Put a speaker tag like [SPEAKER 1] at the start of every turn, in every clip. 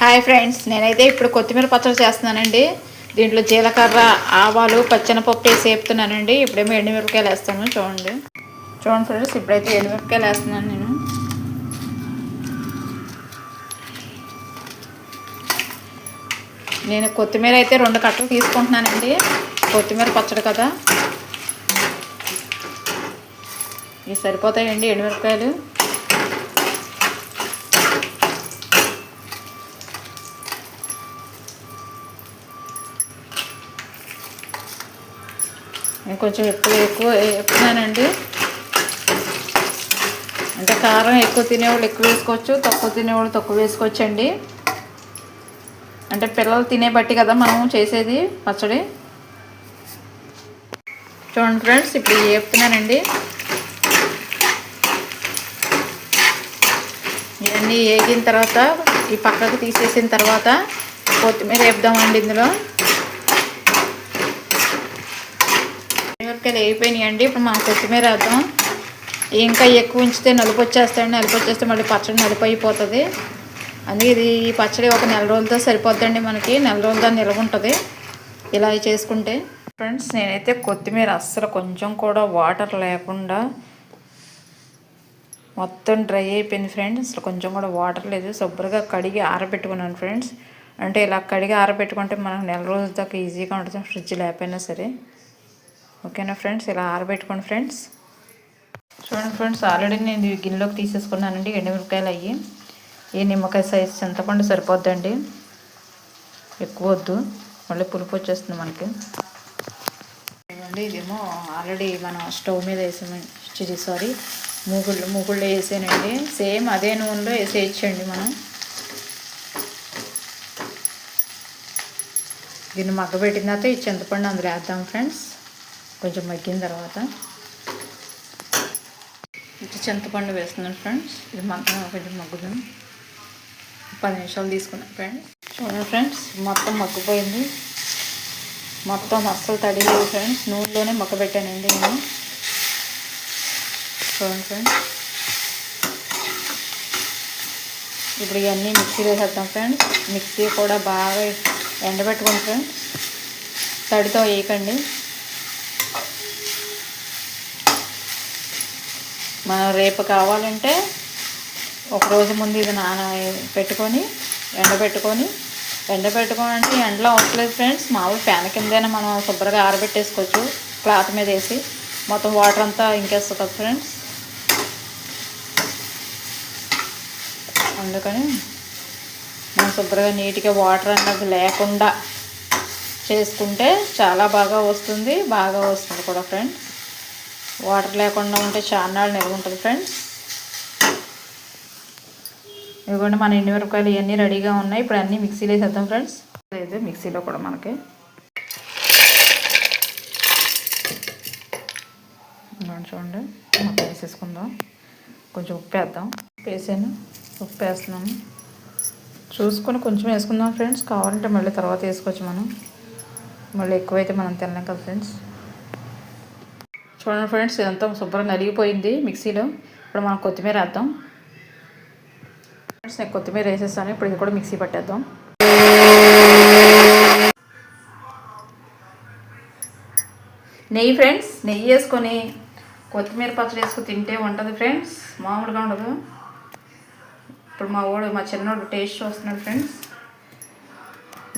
[SPEAKER 1] Hi friends నేనైతే ఇప్పుడు కొత్తిమీర పచ్చడి చేస్తున్నానండి. దీంట్లో జీలకర్ర ఆవాలు పచ్చనపప్పు వేసి వేపుతున్నానండి. ఇప్పుడేమో ఎండుమిరపకాయలు వేస్తాను చూడండి. చూడండి ఫ్రెండ్స్ ఇప్పుడైతే ఎండుమిరపకాయలు వేస్తున్నాను నేను. నేను కొత్తిమీర అయితే రెండు కట్టలు తీసుకుంటున్నానండి. కొత్తిమీర పచ్చడి కదా. ఇవి సరిపోతాయండి ఎండుమిరపకాయలు. కొంచెం ఎక్కువ ఎక్కువ చెప్తున్నానండి అంటే కారం ఎక్కువ తినేవాళ్ళు ఎక్కువ వేసుకోవచ్చు తక్కువ తినేవాళ్ళు తక్కువ వేసుకోవచ్చు అండి అంటే పిల్లలు తినే బట్టి కదా మనం చేసేది పచ్చడి. చూడండి ఫ్రెండ్స్ ఇప్పుడు ఇవి వేపుతున్నానండి. ఇవన్నీ వేగిన తర్వాత ఈ పక్కకు తీసేసిన తర్వాత కొత్తిమీర వేపుదామండి ఇందులో. మిరపకాయలు వేగిపోయినాయండి. ఇప్పుడు మనం కొత్తిమీర వేద్దాం ఇంకా ఎక్కువ ఉంచితే నలుపు వచ్చేస్తాడు నలుపు వచ్చేస్తే మళ్ళీ పచ్చడి నలుపు అయిపోతుంది. అందుకే ఇది ఈ పచ్చడి ఒక నెల రోజులతో సరిపోద్దండి మనకి. నెల రోజులతో నిల్వ ఉంటుంది. ఇలా చేసుకుంటే. ఫ్రెండ్స్ నేనైతే కొత్తిమీర అస్సలు కొంచెం కూడా వాటర్ లేకుండా మొత్తం డ్రై అయిపోయింది ఫ్రెండ్స్. అసలు కొంచెం కూడా వాటర్ లేదు. శుభ్రంగా కడిగి ఆరబెట్టుకున్నాను ఫ్రెండ్స్. అంటే ఇలా కడిగి ఆరబెట్టుకుంటే మనకు నెల రోజుల దాకా ఈజీగా ఉంటుంది. ఫ్రిడ్జ్ లేకపోయినా సరే. ఓకేనా ఫ్రెండ్స్? ఇలా ఆరబెట్టుకోండి ఫ్రెండ్స్. చూడండి ఫ్రెండ్స్ ఆల్రెడీ నేను గిన్నెలోకి తీసేసుకున్నానండి ఎండుమిరపకాయలు అయ్యి ఈ నిమ్మకాయ సైజ్ చింతపండు సరిపోద్దండి. ఎక్కువ వద్దు. మళ్ళీ పులుపు వచ్చేస్తుంది మనకి. ఇదేమో ఆల్రెడీ మనం స్టవ్ మీద వేసాము. సారీ మూగుళ్ళు మూగుళ్ళు వేసానండి. సేమ్ అదే నూనెలో వేసేయచ్చండి మనం. దీన్ని మగ్గబెట్టిన తర్వాత ఈ చింతపండు అందులో వేద్దాం ఫ్రెండ్స్. కొంచెం మగ్గిన తర్వాత చింతపండు వేస్తున్నాను ఫ్రెండ్స్. ఇది మగ్గ కొంచెం మగ్గుదాం. పది నిమిషాలు తీసుకున్నాను ఫ్రెండ్స్. చూడండి ఫ్రెండ్స్ మొత్తం మగ్గిపోయింది. మొత్తం అస్సలు తడి లేదు ఫ్రెండ్స్. నూనెలోనే మగ్గబెట్టానండి నేను. చూడండి ఫ్రెండ్స్. ఇప్పుడు ఇవన్నీ మిక్సీ వేసేద్దాం ఫ్రెండ్స్. మిక్సీ కూడా బాగా ఎండబెట్టుకోండి ఫ్రెండ్స్. తడితో వేయకండి. మనం రేపు కావాలంటే ఒక రోజు ముందు ఇది నాన పెట్టుకొని ఎండబెట్టుకొని ఎండబెట్టుకొని అంటే ఎండలో అవసరం ఫ్రెండ్స్. మామూలు ఫ్యాన్ కిందైనా మనం శుభ్రంగా ఆరబెట్టేసుకోవచ్చు క్లాత్ మీద వేసి. మొత్తం వాటర్ అంతా ఇంకేస్తుంది ఫ్రెండ్స్. అందుకని మనం శుభ్రంగా నీట్గా వాటర్ అన్నది లేకుండా చేసుకుంటే చాలా బాగా వస్తుంది బాగా వస్తుంది కూడా ఫ్రెండ్స్ వాటర్ లేకుండా ఉంటే చాలా నాళ్ళు నిల్వ ఉంటుంది ఫ్రెండ్స్ ఇదిగోండి మన ఎండి మిరపకాయలు ఇవన్నీ రెడీగా ఉన్నాయి. ఇప్పుడు అన్నీ మిక్సీలో వేసేద్దాం ఫ్రెండ్స్ లేదు మిక్సీలో కూడా మనకి. చూడండి మొత్తం వేసేసుకుందాం. కొంచెం ఉప్పు వేద్దాం. ఉప్పు వేసాను ఉప్పు వేస్తున్నాము చూసుకొని కొంచెం వేసుకుందాం ఫ్రెండ్స్ కావాలంటే మళ్ళీ తర్వాత వేసుకోవచ్చు మనం. మళ్ళీ ఎక్కువైతే మనం తినలేం కదా ఫ్రెండ్స్. చూడండి ఫ్రెండ్స్ ఇదంతా శుభ్రంగా నలిగిపోయింది మిక్సీలో. ఇప్పుడు మనం కొత్తిమీర వేద్దాం. ఫ్రెండ్స్ నేను కొత్తిమీర వేసేస్తాను. ఇప్పుడు ఇది కూడా మిక్సీ పట్టేద్దాం. నెయ్యి ఫ్రెండ్స్ నెయ్యి వేసుకొని కొత్తిమీర పచ్చడి వేసుకొని తింటే ఉంటుంది ఫ్రెండ్స్. మామూలుగా ఉండదు. ఇప్పుడు మా వాడు మా చిన్నోడు టేస్ట్ చూస్తున్నాడు ఫ్రెండ్స్.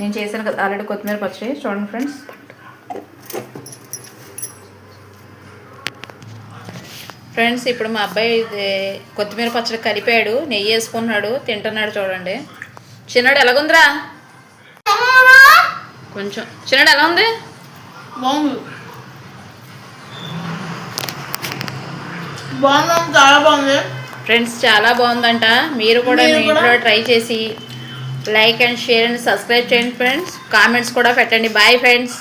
[SPEAKER 1] నేను చేశాను కదా ఆల్రెడీ కొత్తిమీర పచ్చడి. చూడండి ఫ్రెండ్స్. ఫ్రెండ్స్ ఇప్పుడు మా అబ్బాయి కొత్తిమీర పచ్చడి కలిపాడు నెయ్యి వేసుకున్నాడు తింటున్నాడు చూడండి. చిన్నడు ఎలాగుందిరా? కొంచెం. చిన్నడు ఎలా ఉంది?
[SPEAKER 2] బాగుంది. బాగుంది చాలా బాగుంది.
[SPEAKER 1] ఫ్రెండ్స్ చాలా బాగుందంట. మీరు కూడా మీ ఇంట్లో ట్రై చేసి like and share and subscribe చేయండి ఫ్రెండ్స్ కామెంట్స్ కూడా పెట్టండి. Bye friends